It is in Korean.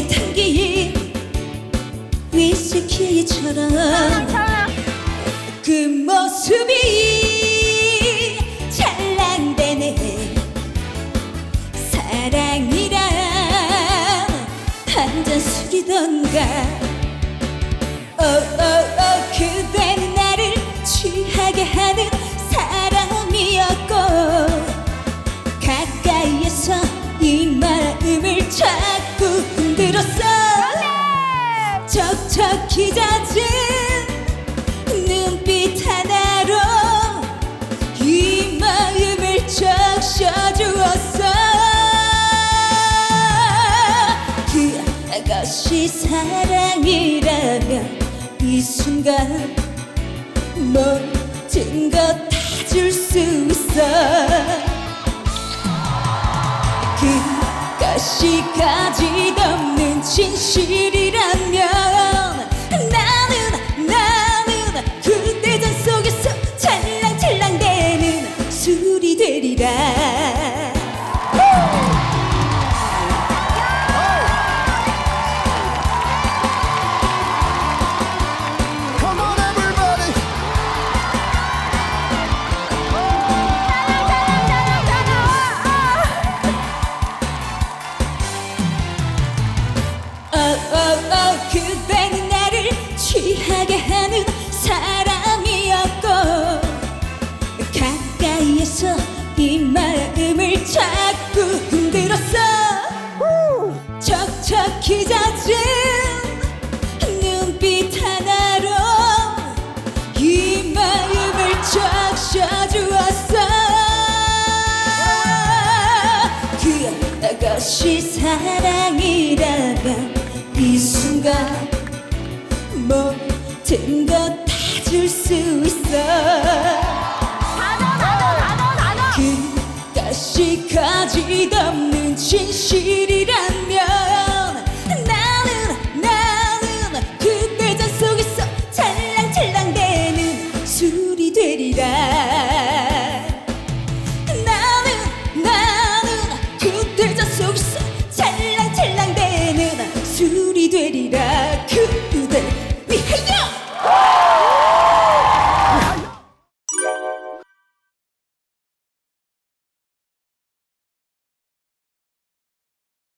내 탄기에 위스키처럼 그 모습이 찰랑대네. 사랑이라 한 잔 술이던가. 오오오 그대는 나를 취하게 하는 사람이었고 가까이에서 이 마음을 찾 꾸 흔들었어. 척척히 잦은 눈빛 하나로 이 마음을 적셔주었어. 그것이 사랑이라면 이 순간 모든 것 다 줄 수 있어. 그 것이 가짓없는 진실이라면 나는 나는 그대 잔 속에서 찰랑찰랑대는 술이 되리라 척척히 잦은 눈빛 하나로 이 마음을 적셔주었어. 그것이 사랑이라면 이 순간 모든 것 다 줄 수 있어. 그것이 가짓없는 진실이란